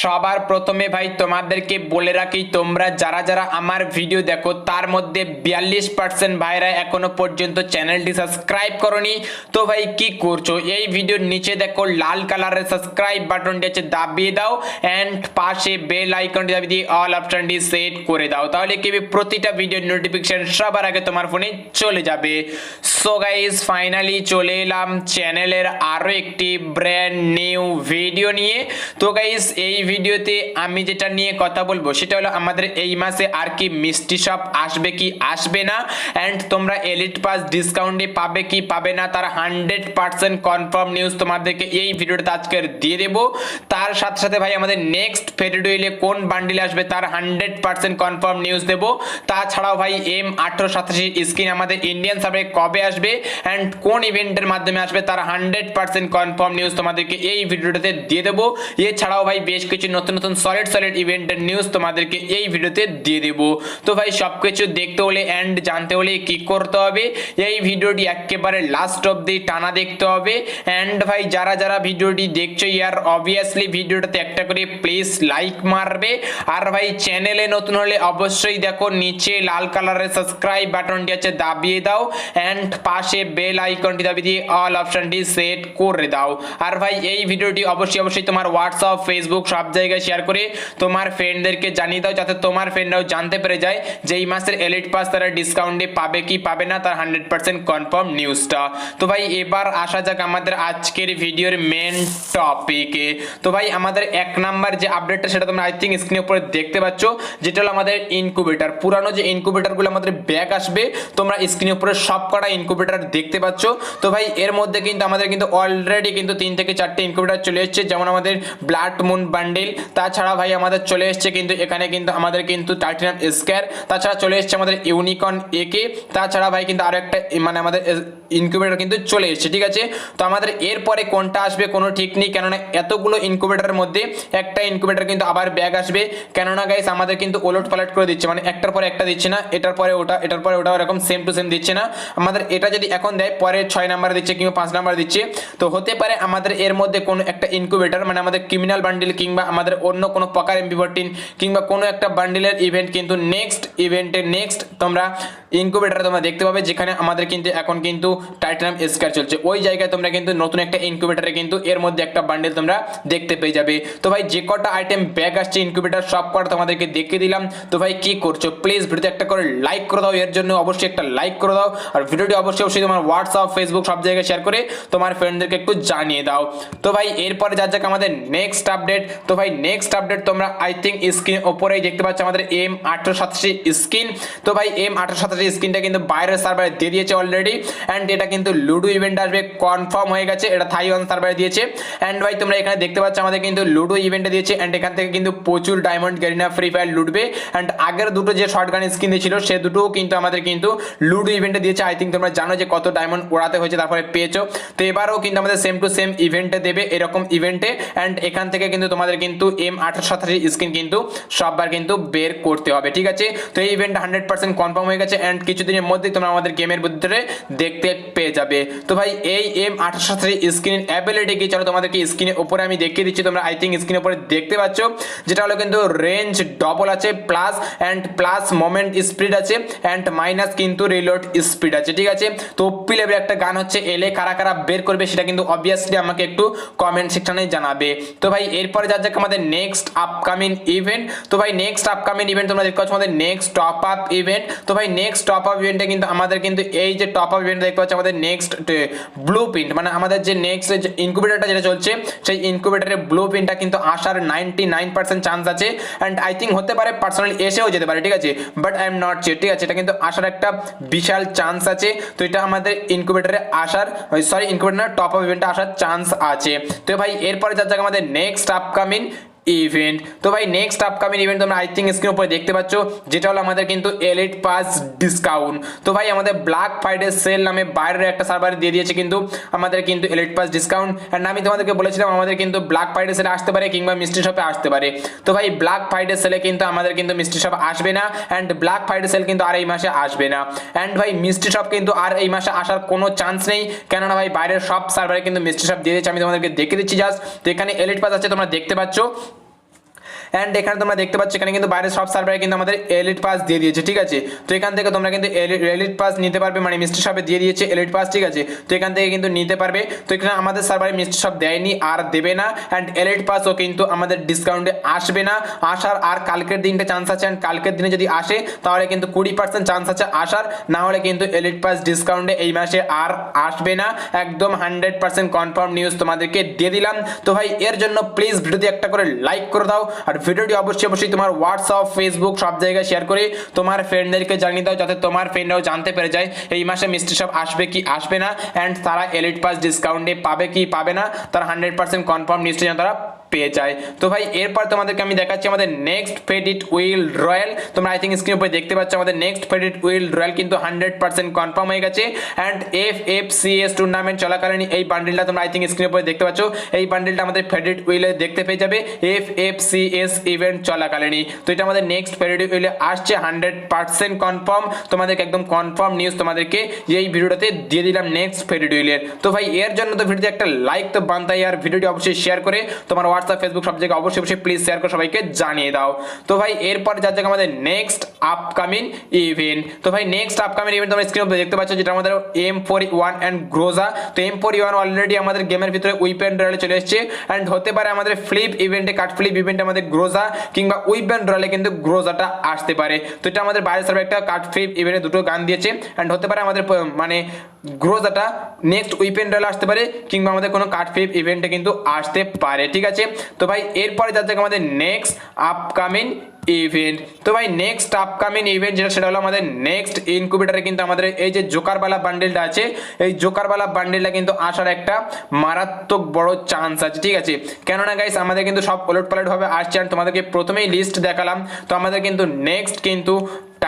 সবার প্রথমে ভাই তোমাদেরকে বলে রাখি, তোমরা যারা যারা আমার ভিডিও দেখো, তার মধ্যে বিয়াল্লিশ পার্সেন্ট ভাইরা এখনও পর্যন্ত চ্যানেলটি সাবস্ক্রাইব করনি। তো ভাই কি করছ? এই ভিডিওর নিচে দেখো, লাল কালারের সাবস্ক্রাইব বাটনটি আছে, দাবিয়ে দাও অ্যান্ড পাশে বেল আইকনটি দাবি দিয়ে অল অপশনটি সেট করে দাও। তাহলে কি প্রতিটা ভিডিওর নোটিফিকেশন সবার আগে তোমার ফোনে চলে যাবে। সো গাইজ ফাইনালি চলে এলাম চ্যানেলের আরও একটি ব্র্যান্ড নিউ ভিডিও নিয়ে। তো গাইজ এই ভিডিওতে আমি যেটা নিয়ে কথা বলব, সেটা হলো আমাদের এই মাসে আর কি মিষ্টি শপ আসবে কি আসবে না অ্যান্ড তোমরা এলিট পাস ডিসকাউন্টে পাবে কি পাবে না, তার হান্ড্রেড পার্সেন্ট কনফার্ম নিউজ তোমাদেরকে এই ভিডিওটা আজকে দিয়ে দেবো। তার সাথে সাথে ভাই, আমাদের নেক্সট ফেরিডুইলে কোন বান্ডিল আসবে, তার হান্ড্রেড পার্সেন্ট কনফার্ম নিউজ দেবো। তাছাড়াও ভাই এম আঠারো সাতাশি স্ক্রিন আমাদের ইন্ডিয়ান সার্ভে কবে আসবে অ্যান্ড কোন ইভেন্টের মাধ্যমে আসবে, তার হান্ড্রেড পার্সেন্ট কনফার্ম নিউজ তোমাদেরকে এই ভিডিওটাতে দিয়ে দেবো। এছাড়াও ভাই, বেশ কিছু নতুন নতুন সলিড সলিড ইভেন্টের নিউজ তোমাদেরকে এই ভিডিওতে দিয়ে দেবো। তো ভাই সব কিছু দেখতে হলে অ্যান্ড জানতে হলে কি করতে হবে? এই ভিডিওটি একেবারে লাস্ট অব্দি টানা দেখতে হবে। অ্যান্ড ভাই, যারা যারা ভিডিওটি দেখছ, ইয়ার অবভিয়াসলি ভিডিওটাতে একটা করে প্লিজ লাইক মারবে। আর ভাই চ্যানেলে নতুন হলে অবশ্যই দেখো, নিচে লাল কালারের সাবস্ক্রাইব বাটনটি আছে, দাবিয়ে দাও। অ্যান্ড পাশে বেল আইকনটি দাবিয়ে দিয়ে অল অপশনটি সেট করে দাও। আর ভাই, এই ভিডিওটি অবশ্যই অবশ্যই তোমার হোয়াটসঅ্যাপ ফেসবুক সব জায়গায় শেয়ার করে। তোমার ফ্রেন্ডদেরকে জানিয়ে দাও যাতে তোমার ফ্রেন্ডরাও জানতে পেরে যায় যে এই মাসের এলিট পাস তারা ডিসকাউন্টে পাবে কি পাবে না তার হান্ড্রেড পার্সেন্ট কনফার্ম নিউজটা তো ভাই, এবার আসা যাক আমাদের আজকের ভিডিওর মেন টপিকে তো ভাই, আমাদের এক নাম্বার যে আপডেটটা সেটা তোমরা আই থিঙ্ক স্ক্রিনের উপরে দেখতে পাচ্ছ, যেটা হলো আমাদের ইনকুবেটার পুরানো যে ইনকুবেটারগুলো আমাদের ব্যাক আসবে, তোমরা স্ক্রিনের উপরে সব কটা ইনকুবেটার দেখতে পাচ্ছ। তো ভাই, এর মধ্যে কিন্তু আমাদের কিন্তু অলরেডি কিন্তু তিন থেকে চারটে ইনকুবেটার চলে এসেছে, যেমন আমাদের ব্লাড মুন বান্ডেল তাছাড়া ভাই আমাদের চলে এসেছে কিন্তু, এখানে কিন্তু আমাদের কিন্তু টাইটানিয়াম স্কোয়ার। তাছাড়া চলে এসেছে আমাদের ইউনিকন একে তাছাড়া ভাই কিন্তু আরও একটা মানে আমাদের ইনকিউবেটর কিন্তু চলে এসেছে, ঠিক আছে? তো আমাদের এরপরে কোনটা আসবে কোনো ঠিক নেই, কেননা এতগুলো ইনকিউবেটরের মধ্যে একটা ইনকিউবেটর কিন্তু আবার ব্যাগ আসবে। কেননা গাইস আমাদের কিন্তু ওলট পালট করে দিচ্ছে মানে একটার পরে একটা দিচ্ছে না, এটার পরে ওটা, এটার পরে ওটা এরকম সেম টু সেম দিচ্ছে না। আমাদের এটা যদি এখন দেয়, পরে ছয় নাম্বার দিচ্ছে কিংবা পাঁচ নাম্বার দিচ্ছে। তো হতে পারে আমাদের এর মধ্যে কোনো একটা ইনকিউবেটর মানে আমাদের ক্রিমিনাল বান্ডিল কিংবা আমাদের অন্য কোনো প্রকার এমপি ফোরটিন কিংবা কোনো একটা বান্ডিলের ইভেন্ট কিন্তু নেক্সট ইভেন্টের নেক্সট তোমরা ইনকিউবেটর তোমরা দেখতে পাবে যেখানে আমাদের কিন্তু এখন কিন্তু টাইটানাম স্কার চলছে। ওই জায়গায় তোমরা কিন্তু নতুন একটা ইনকিউবেটরে কিন্তু এর মধ্যে একটা বান্ডেল তোমরা দেখতে পেয়ে যাবে। তো ভাই, যে কটা আইটেম ব্যাগ আসছে ইনকিউবেটর সব কটা তোমাদেরকে দেখিয়ে দিলাম। তো ভাই, কি করছ? প্লিজ ভিডিওতে একটা করে লাইক করে দাও। এর জন্য অবশ্যই একটা লাইক করে দাও। আর ভিডিওটি অবশ্যই অবশ্যই তোমার হোয়াটসঅ্যাপ ফেসবুক সব জায়গায় শেয়ার করে তোমার ফ্রেন্ডদেরকে একটু জানিয়ে দাও। তো ভাই, এরপরে যা যাক আমাদের নেক্সট আপডেট তো ভাই নেক্সট আপডেট তোমরা আই থিঙ্ক স্ক্রিন ওপরেই দেখতে পাচ্ছ আমাদের এম আঠারো সাতাশি স্ক্রিন তো ভাই এম আঠারো সাতাশি স্ক্রিনটা কিন্তু বাইরের সার্ভারে দিয়ে দিয়েছে অলরেডি অ্যান্ড এটা কিন্তু লুডো ইভেন্ট আসবে কনফার্ম হয়ে গেছে, এটা থাইওয়ান সার্ভারে দিয়েছে। অ্যান্ড ভাই, তোমরা এখানে দেখতে পাচ্ছ আমাদের কিন্তু লুডো ইভেন্টে দিয়েছে। অ্যান্ড এখান থেকে কিন্তু প্রচুর ডায়মন্ড গেরিনা ফ্রি ফায়ার লুটবে। অ্যান্ড আগের দুটো যে শর্ট গান স্ক্রিন দিয়েছিল সে দুটোও কিন্তু আমাদের কিন্তু লুডো ইভেন্টে দিয়েছে। আই থিঙ্ক তোমরা জানো যে কত ডায়মন্ড ওড়াতে হয়েছে, তারপরে পেয়েছ। তো এবারও কিন্তু আমাদের সেম টু সেম ইভেন্টে দেবে, এরকম ইভেন্টে অ্যান্ড এখান থেকে কিন্তু তোমাদের কিন্তু এম আঠারো সাতাশি স্ক্রিন কিন্তু সববার কিন্তু বের করতে হবে, ঠিক আছে? তো এই ইভেন্ট হান্ড্রেড পার্সেন্ট কনফার্ম হয়ে গেছে অ্যান্ড কিছুদিনের মধ্যেই তোমরা আমাদের গেমের ভিতরে দেখতে পেয়ে যাবে। তো ভাই, এই এম আঠারো সাতাশি স্ক্রিন অ্যাবিলিটি কি? চলো তোমাদেরকে স্ক্রিনের উপরে আমি দেখিয়ে দিচ্ছি, তোমরা আই থিঙ্ক স্ক্রিনের উপরে দেখতে পাচ্ছ। যেটা হলো কিন্তু রেঞ্জ ডবল আছে plus and plus moment speed আছে অ্যান্ড মাইনাস কিন্তু রিলোড স্পিড আছে, ঠিক আছে? তো পি লেভেল একটা গান হচ্ছে, এলে কারা কারা বের করবে সেটা কিন্তু অবভিয়াসলি আমাকে একটু কমেন্ট সেকশনে জানাবে। তো ভাই, এরপরে যা যাক আমাদের নেক্সট আপকামিং ইভেন্ট তো ভাই নেক্সট আপকামিং ইভেন্ট তোমরা দেখতে পাচ্ছ আমাদের নেক্সট টপ আপ ইভেন্ট তো ভাই নেক্সট টপ আপ ইভেন্টে কিন্তু আমাদের কিন্তু এই যে টপ আপ ইভেন্ট দেখতে পাচ্ছি আমাদের নেক্সট ব্লু প্রিন্ট মানে আমাদের যে নেক্সট ইনকুবেটারটা যেটা চলছে, সেই ইনকুবেটারের ব্লু প্রিন্টটা কিন্তু আসার নাইনটি নাইন পার্সেন্ট চান্স আছে। অ্যান্ড আই থিঙ্ক হতে পারে পার্সোনালি এসেও যেতে পারে, ঠিক আছে? But I am not sure ঠিক আছে? এটা কিন্তু আসার একটা বিশাল চান্স আছে। তো এটা আমাদের ইনকুবেটারে আসার সরি ইনকুবেটার টপ আপ ইভেন্টে আসার চান্স আছে। তো ভাই, এরপরে যা যাক আমাদের নেক্সট আপকামিং Bitcoin ইভেন্ট তো ভাই নেক্সট আপকামিং ইভেন্ট তোমরা আই থিঙ্ক স্ক্রিন উপরে দেখতে পাচ্ছ, যেটা হলো আমাদের কিন্তু এলিট পাস ডিসকাউন্ট তো ভাই, আমাদের ব্ল্যাক ফ্রাইডে সেল নামে বাইরের একটা সার্ভার দিয়ে দিয়েছে কিন্তু আমাদের কিন্তু এলিট পাস ডিসকাউন্ট অ্যান্ড আমি তোমাদেরকে বলেছিলাম, আমাদের কিন্তু ব্ল্যাক ফ্রাইডে সেলে আসতে পারে কিংবা মিষ্টি শপে আসতে পারে। তো ভাই ব্ল্যাক ফ্রাইডে সেলে কিন্তু আমাদের কিন্তু মিষ্টি শপ আসবে না অ্যান্ড ব্ল্যাক ফ্রাইডে সেল কিন্তু আর এই মাসে আসবে না। অ্যান্ড ভাই মিষ্টি শপ কিন্তু আর এই মাসে আসার কোনো চান্স নেই, কেননা ভাই, বাইরের সব সার্ভারে কিন্তু মিষ্টি শপ দিয়ে দিয়েছে। আমি তোমাদেরকে দেখে দিচ্ছি জাস্ট তো এখানে এলিট পাস আছে, তোমরা দেখতে পাচ্ছ। অ্যান্ড এখানে তোমরা দেখতে পাচ্ছ, এখানে কিন্তু বাইরের সব সার্ভারে কিন্তু আমাদের এলিট পাস দিয়ে দিয়েছে, ঠিক আছে? তো এখান থেকে তোমরা কিন্তু এলিট পাস নিতে পারবে মানে মিস্টার শপে দিয়ে দিয়েছে এলিট পাস ঠিক আছে? তো এখান থেকে কিন্তু নিতে পারবে। তো এখানে আমাদের সার্ভারে মিস্টার শপ দেয়নি, আর দেবে না। অ্যান্ড এলিট পাসও কিন্তু আমাদের ডিসকাউন্টে আসবে না। আসার আর কালকের দিনটা চান্স আছে অ্যান্ড কালকের দিনে যদি আসে, তাহলে কিন্তু কুড়ি পার্সেন্ট চান্স আছে আসার। না হলে কিন্তু এলিট পাস ডিসকাউন্টে এই মাসে আর আসবে না। একদম হান্ড্রেড পার্সেন্ট কনফার্ম নিউজ তোমাদেরকে দিয়ে দিলাম। তো ভাই, এর জন্য প্লিজ ভিডিওতে একটা করে লাইক করে দাও। আর ভিডিওটি অবশ্যই অবশ্যই তোমার হোয়াটসঅ্যাপ ফেসবুক সব জায়গায় শেয়ার করে তোমার ফ্রেন্ডদেরকে জানিয়ে দাও যাতে তোমার ফ্রেন্ডরাও জানতে পেরে যায় এই মাসে মিষ্টি সব আসবে কি, আসবে না। অ্যান্ড তারা এলিট পাস ডিসকাউন্টে পাবে কি, পাবে না। তারা হান্ড্রেড পার্সেন্ট কনফার্ম নিশ্চয়ই তারা পেয়ে যায়। তো ভাই, এরপর তোমাদেরকে আমি দেখাচ্ছি আমাদের নেক্সট ফেডিট উইল রয়্যাল তোমরা আই থিঙ্ক স্ক্রিন উপরে দেখতে পাচ্ছ আমাদের নেক্সট ফেডিট উইল রয়্যাল কিন্তু হান্ড্রেড পার্সেন্ট কনফার্ম হয়ে গেছে। And F F C S tournament চলাকালীন এই বান্ডিলটা তোমরা আই থিঙ্ক স্ক্রিন উপরে দেখতে পাচ্ছ। এই বান্ডিলটা আমাদের ফেডিট উইলে দেখতে পেয়ে যাবে। F F C S event চলাকালীনই। তো এটা আমাদের নেক্সট ফেডিট উইলে আসছে হান্ড্রেড পার্সেন্ট কনফার্ম তোমাদেরকে একদম কনফার্ম নিউজ তোমাদেরকে এই ভিডিওটাতে দিয়ে দিলাম নেক্সট ফেডিট উইলের তো ভাই, এর জন্য তো ভিডিওতে একটা লাইক তো বান্তাই। আর ভিডিওটি অবশ্যই শেয়ার করে তোমার হোয়াটসঅ্যাপ ফেসবুক সব জায়গায় অবশ্যই অবশ্যই প্লিজ শেয়ার করে সবাইকে জানিয়ে দাও। তো ভাই, এরপর যার জায়গায় আমাদের নেক্সট আপকামিং ইভেন্ট তো ভাই নেক্সট আপকামিং ইভেন্ট তোমরা স্ক্রিনে দেখতে পাচ্ছ যেটা আমাদের M four one and Groza তো এম ফোর ওয়ান অলরেডি আমাদের গেমের ভিতরে উইপেন রয়্যালে চলে এসেছে। অ্যান্ড হতে পারে আমাদের ফ্লিপ ইভেন্টে কাট ফ্লিপ ইভেন্টে আমাদের গ্রোজা কিংবা উইপেন রয়্যালে কিন্তু গ্রোজাটা আসতে পারে। তো এটা আমাদের বাইরে সার্ভে একটা কাট ফ্লিপ ইভেন্টে দুটো গান দিয়েছে। অ্যান্ড হতে পারে আমাদের মানে গ্রোজাটা নেক্সট উইপেন রয়্যালে আসতে পারে, কিংবা আমাদের কোনো কাট ফ্লিপ ইভেন্টে কিন্তু আসতে পারে, ঠিক আছে? তো ভাই, এরপরে জায়গায় আমাদের নেক্সট আপকামিং ইভেন্ট তো ভাই নেক্সট আপকামিং ইভেন্ট যেটা, সেটা হলো আমাদের নেক্সট ইনকুবেটারে কিন্তু আমাদের এই যে জোকারবালা বান্ডেলটা আছে, এই জোকারবালা বান্ডেলটা কিন্তু আসার একটা মারাত্মক বড় চান্স আছে, ঠিক আছে? কেননা গাইস আমাদের কিন্তু সব পালট ভাবে আসছে, আর তোমাদেরকে প্রথমেই লিস্ট দেখালাম। তো আমাদের কিন্তু নেক্সট কিন্তু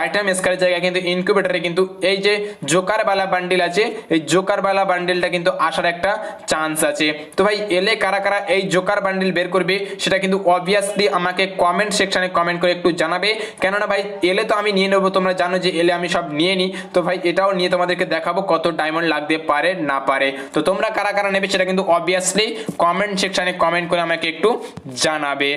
টাইটাম স্কারের জায়গায় কিন্তু ইনকিউবেটারে কিন্তু এই যে জোকারবালা বান্ডিল আছে, এই জোকারবালা বান্ডিলটা কিন্তু আসার একটা চান্স আছে। তো ভাই, এলে কারা কারা এই জোকার বান্ডিল বের করবে, সেটা কিন্তু অবভিয়াসলি আমাকে কমেন্ট সেকশনে কমেন্ট করে একটু জানাবে। কেননা ভাই, এলে তো আমি নিয়ে নেব, তোমরা জানো যে এলে আমি সব নিয়ে নিই। তো ভাই, এটাও নিয়ে তোমাদেরকে দেখাবো কত ডায়মন্ড লাগতে পারে, না পারে। তো তোমরা কারা কারা নেবে, সেটা কিন্তু অবভিয়াসলি কমেন্ট সেকশনে কমেন্ট করে আমাকে একটু জানাবে।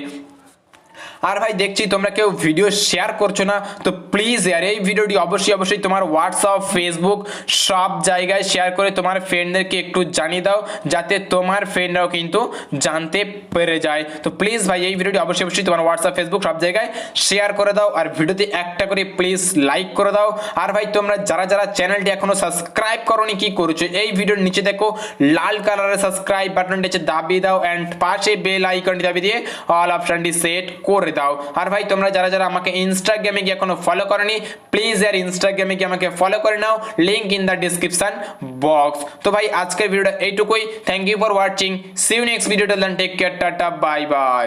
আর ভাই দেখছি তোমরা কেউ ভিডিও শেয়ার করছ না, তো প্লিজ ইয়ার এই ভিডিওটি অবশ্যই অবশ্যই তোমার হোয়াটসঅ্যাপ ফেসবুক সব জায়গায় শেয়ার করে তোমার ফ্রেন্ডদেরকে একটু জানিয়ে দাও, যাতে তোমার ফ্রেন্ডরাও কিন্তু জানতে পেরে যায়। তো প্লিজ ভাই এই ভিডিওটি অবশ্যই অবশ্যই তোমার হোয়াটসঅ্যাপ ফেসবুক সব জায়গায় শেয়ার করে দাও, আর ভিডিওতে একটা করে প্লিজ লাইক করে দাও। আর ভাই তোমরা যারা যারা চ্যানেলটি এখনও সাবস্ক্রাইব করোনি, কি করছ? এই ভিডিওর নিচে দেখো, লাল কালারের সাবস্ক্রাইব বাটনটি দাবিয়ে দাও অ্যান্ড পাশে বেল আইকনটি দাবিয়ে দিয়ে অল অপশনটি সেট করে দাও। আর ভাই, তোমরা যারা যারা আমাকে ইনস্টাগ্রামে গিয়ে এখনও ফলো করনি প্লিজ আর ইনস্টাগ্রামে গিয়ে আমাকে ফলো করে নাও। Link in the description box তো ভাই, আজকের ভিডিওটা এইটুকুই। Thank you for watching see you next video take care tata bye bye